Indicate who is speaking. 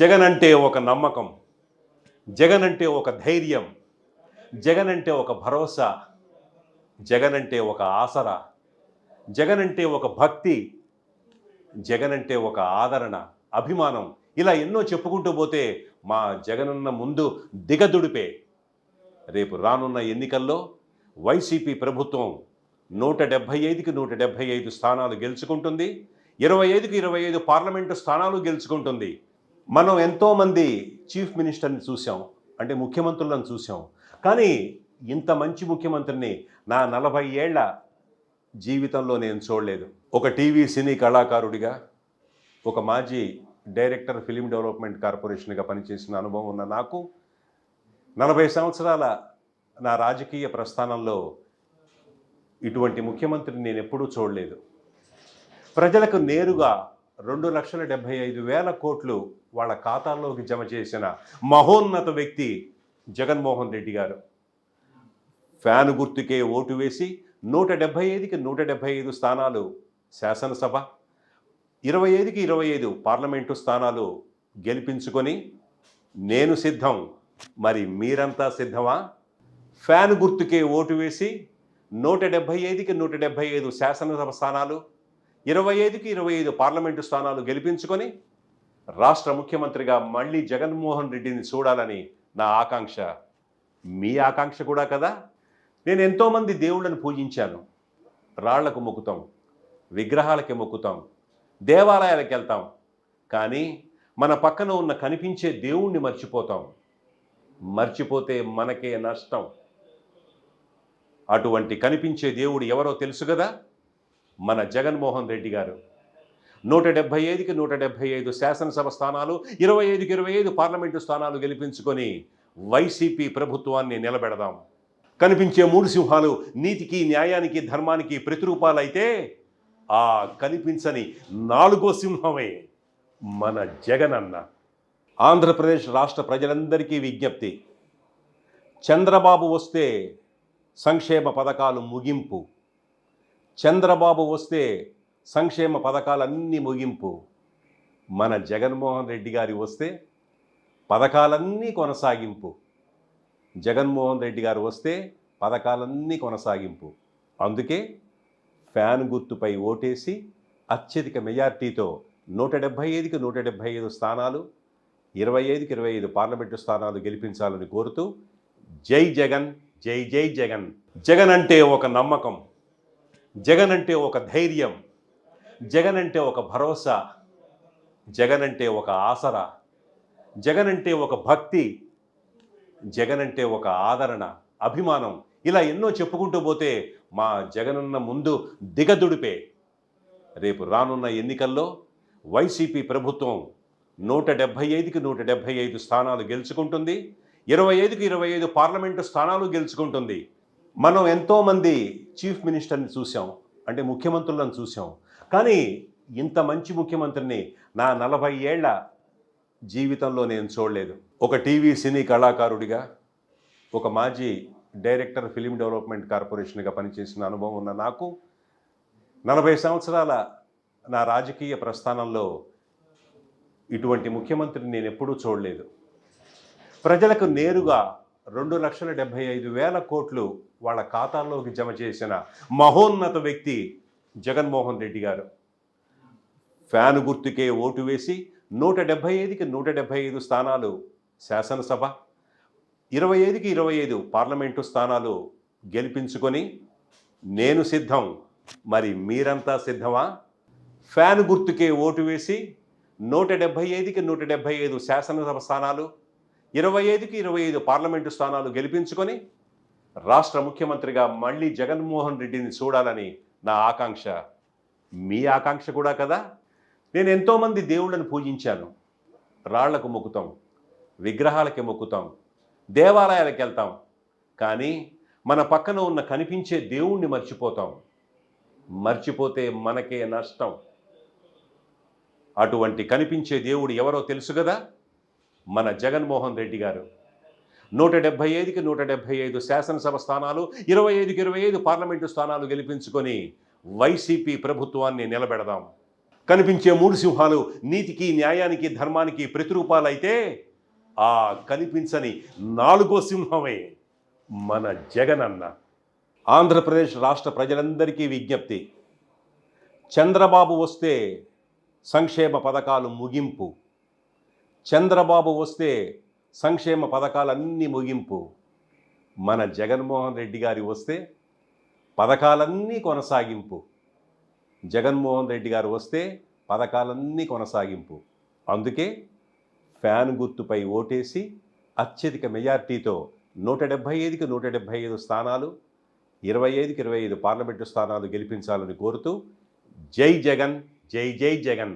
Speaker 1: జగన్ అంటే ఒక నమ్మకం జగన్ అంటే ఒక ధైర్యం జగన్ అంటే ఒక భరోసా జగన్ అంటే ఒక ఆసరా జగన్ అంటే ఒక భక్తి జగన్ అంటే ఒక ఆదరణ అభిమానం ఇలా ఎన్నో చెప్పుకుంటూ పోతే మా జగనన్న ముందు దిగదుడిపే. రేపు రానున్న ఎన్నికల్లో వైసీపీ ప్రభుత్వం నూట డెబ్భై ఐదుకి నూట డెబ్భై ఐదు స్థానాలు గెలుచుకుంటుంది ఇరవై ఐదుకి ఇరవై ఐదు పార్లమెంటు స్థానాలు గెలుచుకుంటుంది. మనం ఎంతోమంది చీఫ్ మినిస్టర్ని చూసాం అంటే ముఖ్యమంత్రులను చూసాం కానీ ఇంత మంచి ముఖ్యమంత్రిని నా నలభై ఏళ్ళ జీవితంలో నేను చూడలేదు. ఒక టీవీ సినీ కళాకారుడిగా ఒక మాజీ డైరెక్టర్ ఫిలిం డెవలప్మెంట్ కార్పొరేషన్గా పనిచేసిన అనుభవం ఉన్న నాకు నలభై సంవత్సరాల నా రాజకీయ ప్రస్థానంలో ఇటువంటి ముఖ్యమంత్రిని నేను ఎప్పుడూ చూడలేదు. ప్రజలకు నేరుగా రెండు లక్షల డెబ్భై ఐదు వేల కోట్లు వాళ్ళ ఖాతాల్లోకి జమ చేసిన మహోన్నత వ్యక్తి జగన్మోహన్ రెడ్డి గారు. ఫ్యాన్ గుర్తుకే ఓటు వేసి నూట డెబ్భై ఐదుకి నూట డెబ్బై ఐదు స్థానాలు శాసనసభ ఇరవై ఐదుకి ఇరవై ఐదు పార్లమెంటు స్థానాలు గెలిపించుకొని నేను సిద్ధం. మరి మీరంతా సిద్ధమా? ఫ్యాన్ గుర్తుకే ఓటు వేసి నూట డెబ్భై ఐదుకి నూట డెబ్బై ఐదు శాసనసభ స్థానాలు ఇరవై ఐదుకి ఇరవై ఐదు పార్లమెంటు స్థానాలు గెలిపించుకొని రాష్ట్ర ముఖ్యమంత్రిగా మళ్ళీ జగన్మోహన్ రెడ్డిని చూడాలని నా ఆకాంక్ష. మీ ఆకాంక్ష కూడా కదా? నేను ఎంతోమంది దేవుళ్ళని పూజించాను. రాళ్ళకు మొక్కుతాం విగ్రహాలకి మొక్కుతాం దేవాలయాలకు వెళ్తాం. కానీ మన పక్కన ఉన్న కనిపించే దేవుణ్ణి మర్చిపోతాం. మర్చిపోతే మనకే నష్టం. అటువంటి కనిపించే దేవుడు ఎవరో తెలుసు కదా? మన జగన్మోహన్ రెడ్డి గారు. నూట డెబ్భై ఐదుకి నూట డెబ్భై ఐదు శాసనసభ స్థానాలు ఇరవై ఐదుకి ఇరవై ఐదు పార్లమెంటు స్థానాలు గెలిపించుకొని వైసీపీ ప్రభుత్వాన్ని నిలబెడదాం. కనిపించే మూడు సింహాలు నీతికి న్యాయానికి ధర్మానికి ప్రతిరూపాలైతే ఆ కనిపించని నాలుగో సింహమే మన జగనన్న. ఆంధ్రప్రదేశ్ రాష్ట్ర ప్రజలందరికీ విజ్ఞప్తి. చంద్రబాబు వస్తే సంక్షేమ పథకాలు ముగింపు. చంద్రబాబు వస్తే సంక్షేమ పథకాలన్నీ ముగింపు. మన జగన్మోహన్ రెడ్డి గారి వస్తే పథకాలన్నీ కొనసాగింపు. జగన్మోహన్ రెడ్డి గారు వస్తే పథకాలన్నీ కొనసాగింపు. అందుకే ఫ్యాన్ గుర్తుపై ఓటేసి అత్యధిక మెజార్టీతో నూట డెబ్భై ఐదుకి నూట డెబ్భై ఐదు స్థానాలు ఇరవై ఐదుకి ఇరవై ఐదు పార్లమెంటు స్థానాలు గెలిపించాలని కోరుతూ జై జగన్ జై జై జగన్. జగన్ అంటే ఒక నమ్మకం. జగన్ అంటే ఒక ధైర్యం జగన్ అంటే ఒక భరోసా జగన్ అంటే ఒక ఆసరా జగన్ అంటే ఒక భక్తి జగన్ అంటే ఒక ఆదరణ అభిమానం ఇలా ఎన్నో చెప్పుకుంటూ పోతే మా జగనన్న ముందు దిగదుడిపే. రేపు రానున్న ఎన్నికల్లో వైసీపీ ప్రభుత్వం నూట డెబ్భై ఐదుకి నూట డెబ్భై ఐదు స్థానాలు గెలుచుకుంటుంది ఇరవై ఐదుకి ఇరవై ఐదు పార్లమెంటు స్థానాలు గెలుచుకుంటుంది. మనం ఎంతోమంది చీఫ్ మినిస్టర్ని చూసాం అంటే ముఖ్యమంత్రులను చూసాం కానీ ఇంత మంచి ముఖ్యమంత్రిని నా నలభై ఏళ్ళ జీవితంలో నేను చూడలేదు. ఒక టీవీ సినీ కళాకారుడిగా ఒక మాజీ డైరెక్టర్ ఫిలిం డెవలప్మెంట్ కార్పొరేషన్గా పనిచేసిన అనుభవం ఉన్న నాకు నలభై సంవత్సరాల నా రాజకీయ ప్రస్థానంలో ఇటువంటి ముఖ్యమంత్రిని నేను ఎప్పుడూ చూడలేదు. ప్రజలకు నేరుగా రెండు లక్షల డెబ్భై ఐదు వేల కోట్లు వాళ్ళ ఖాతాల్లోకి జమ చేసిన మహోన్నత వ్యక్తి జగన్మోహన్ రెడ్డి గారు. ఫ్యాను గుర్తుకే ఓటు వేసి నూట డెబ్బై ఐదుకి నూట డెబ్బై ఐదు స్థానాలు శాసనసభ ఇరవై ఐదుకి ఇరవై ఐదు పార్లమెంటు స్థానాలు గెలిపించుకొని నేను సిద్ధం. మరి మీరంతా సిద్ధమా? ఫ్యాన్ గుర్తుకే ఓటు వేసి నూట డెబ్భై ఐదుకి నూట డెబ్బై ఐదు శాసనసభ స్థానాలు ఇరవై ఐదుకి ఇరవై ఐదు పార్లమెంటు స్థానాలు గెలిపించుకొని రాష్ట్ర ముఖ్యమంత్రిగా మళ్ళీ జగన్మోహన్ రెడ్డిని చూడాలని నా ఆకాంక్ష. మీ ఆకాంక్ష కూడా కదా? నేను ఎంతోమంది దేవుళ్ళను పూజించాను. రాళ్ళకు మొక్కుతాం విగ్రహాలకి మొక్కుతాం దేవాలయాలకు వెళ్తాం. కానీ మన పక్కన ఉన్న కనిపించే దేవుణ్ణి మర్చిపోతాం. మర్చిపోతే మనకే నష్టం. అటువంటి కనిపించే దేవుడు ఎవరో తెలుసు కదా? మన జగన్మోహన్ రెడ్డి గారు. నూట డెబ్భై ఐదుకి నూట డెబ్భై ఐదు శాసనసభ స్థానాలు ఇరవై ఐదుకి ఇరవై ఐదు పార్లమెంటు స్థానాలు గెలిపించుకొని వైసీపీ ప్రభుత్వాన్ని నిలబెడదాం. కనిపించే మూడు సింహాలు నీతికి న్యాయానికి ధర్మానికి ప్రతిరూపాలైతే ఆ కనిపించని నాలుగో సింహమే మన జగనన్న. ఆంధ్రప్రదేశ్ రాష్ట్ర ప్రజలందరికీ విజ్ఞప్తి. చంద్రబాబు వస్తే సంక్షేమ పథకాలు ముగింపు. చంద్రబాబు వస్తే సంక్షేమ పథకాలన్నీ ముగింపు. మన జగన్మోహన్ రెడ్డి గారి వస్తే పథకాలన్నీ కొనసాగింపు. జగన్మోహన్ రెడ్డి గారు వస్తే పథకాలన్నీ కొనసాగింపు. అందుకే ఫ్యాన్ గుర్తుపై ఓటేసి అత్యధిక మెజార్టీతో నూట డెబ్భై ఐదుకి నూట డెబ్భై ఐదు స్థానాలు ఇరవై ఐదుకి ఇరవై ఐదు పార్లమెంటు స్థానాలు గెలిపించాలని కోరుతూ జై జగన్ జై జై జగన్.